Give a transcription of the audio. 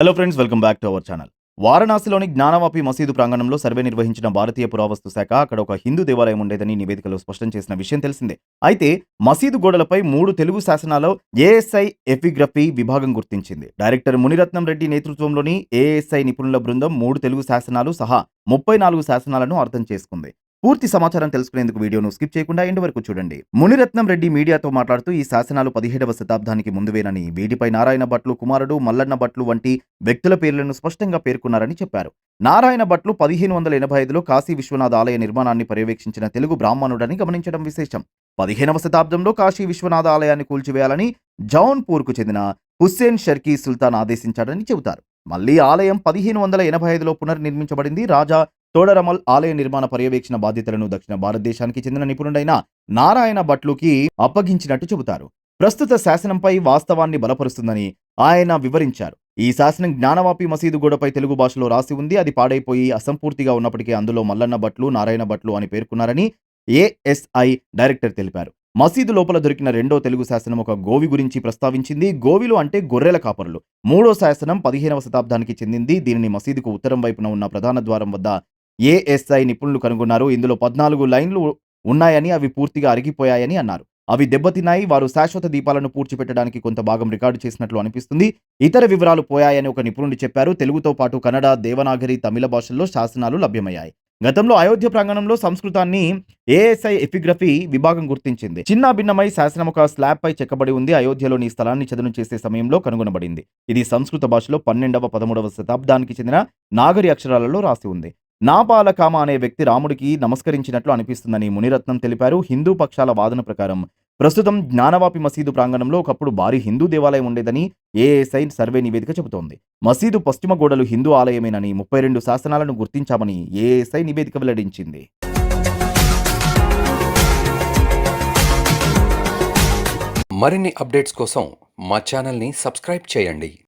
Hello friends welcome back to our channel వారణాసిలోని Gyanvapi మసీదు ప్రాంగణంలో survey నిర్వహించిన భారతీయ పురావస్తు శాఖ అక్కడ ఒక హిందూ దేవాలయం ఉండేదని నివేదికలో స్పష్టం చేసిన విషయం తెలిసిందే. అయితే మసీదు గోడలపై మూడు తెలుగు శాసనాల్లో ఏఎస్ఐ ఎఫిగ్రఫీ విభాగం గుర్తించింది. డైరెక్టర్ మునిరత్నం రెడ్డి నేతృత్వంలోని ఏఎస్ఐ నిపుణుల బృందం మూడు తెలుగు శాసనాలు సహా ముప్పై నాలుగు శాసనాలను అర్థం చేసుకుంది. పూర్తి సమాచారం తెలుసుకునేందుకు వీడియోను స్కిప్ చేయకుండా ఎండ్ వరకు చూడండి. మునిరత్నం రెడ్డి మీడియాతో మాట్లాడుతూ ఈ శాసనాలు పదిహేడవ శతాబ్దానికి ముందువేనని వీటిపై నారాయణ భట్లు కుమారుడు మల్లన్న భట్లు వంటి వ్యక్తుల పేర్లను స్పష్టంగా పేర్కొన్నారని చెప్పారు. నారాయణ భట్లు పదిహేను వందల ఎనభై ఐదులో కాశీ విశ్వనాథ ఆలయ నిర్మాణాన్ని పర్యవేక్షించిన తెలుగు బ్రాహ్మణుడని గమనించడం విశేషం. పదిహేనవ శతాబ్దంలో కాశీ విశ్వనాథ ఆలయాన్ని కూల్చివేయాలని జౌన్పూర్కు చెందిన హుస్సేన్ షర్కీ సుల్తాన్ ఆదేశించాడని చెబుతారు. మళ్ళీ ఆలయం పదిహేను వందల ఎనభై ఐదులో పునర్నిర్మించబడింది. రాజా తోడరమల్ ఆలయ నిర్మాణ పర్యవేక్షణ బాధ్యతలను దక్షిణ భారతదేశానికి చెందిన నిపుణుడైన నారాయణ భట్లుకి అప్పగించినట్టు చెబుతారు. ప్రస్తుత శాసనంపై వాస్తవాన్ని బలపరుస్తుందని ఆయన వివరించారు. ఈ శాసనం జ్ఞానవాపి మసీదు గోడపై తెలుగు భాషలో రాసి ఉంది. అది పాడైపోయి అసంపూర్తిగా ఉన్నప్పటికీ అందులో మల్లన్న భట్లు నారాయణ భట్లు అని పేర్కొన్నారని ఏఎస్ఐ డైరెక్టర్ తెలిపారు. మసీదు లోపల దొరికిన రెండో తెలుగు శాసనం ఒక గోవి గురించి ప్రస్తావించింది. గోవిలు అంటే గొర్రెల కాపరులు. మూడో శాసనం పదిహేనవ శతాబ్దానికి చెందింది. దీనిని మసీదుకు ఉత్తరం వైపున ఉన్న ప్రధాన ద్వారం వద్ద ఏఎస్ఐ నిపుణులు కనుగొన్నారు. ఇందులో పద్నాలుగు లైన్లు ఉన్నాయని అవి పూర్తిగా అరిగిపోయాయని అన్నారు. అవి దెబ్బతిన్నాయి. వారు శాశ్వత దీపాలను పూడ్చిపెట్టడానికి కొంత భాగం రికార్డు చేసినట్లు అనిపిస్తుంది. ఇతర వివరాలు పోయాయని ఒక నిపుణుడు చెప్పారు. తెలుగుతో పాటు కన్నడ దేవనాగరి తమిళ భాషల్లో శాసనాలు లభ్యమయ్యాయి. గతంలో అయోధ్య ప్రాంగణంలో సంస్కృతాన్ని ఏఎస్ఐ ఎపిగ్రఫీ విభాగం గుర్తించింది. చిన్న భిన్నమై శాసనం ఒక స్లాబ్ పై చెక్కబడి ఉంది. అయోధ్యలోని స్థలాన్ని చదును చేసే సమయంలో కనుగొనబడింది. ఇది సంస్కృత భాషలో పన్నెండవ పదమూడవ శతాబ్దానికి చెందిన నాగరి అక్షరాలలో రాసి ఉంది. నాపాలకామ అనే వ్యక్తి రాముడికి నమస్కరించినట్లు అనిపిస్తుందని మునిరత్నం తెలిపారు. హిందూ పక్షాల వాదన ప్రకారం ప్రస్తుతం జ్ఞానవాపి మసీదు ప్రాంగణంలో ఒకప్పుడు భారీ హిందూ దేవాలయం ఉండేదని ఏఎస్ఐ సర్వే నివేదిక చెబుతోంది. మసీదు పశ్చిమ గోడలు హిందూ ఆలయమేనని ముప్పై రెండు శాసనాలను గుర్తించామని ఏఎస్ఐ నివేదిక వెల్లడించింది. మరిన్ని అప్డేట్స్ కోసం మా ఛానల్ని సబ్స్క్రైబ్ చేయండి.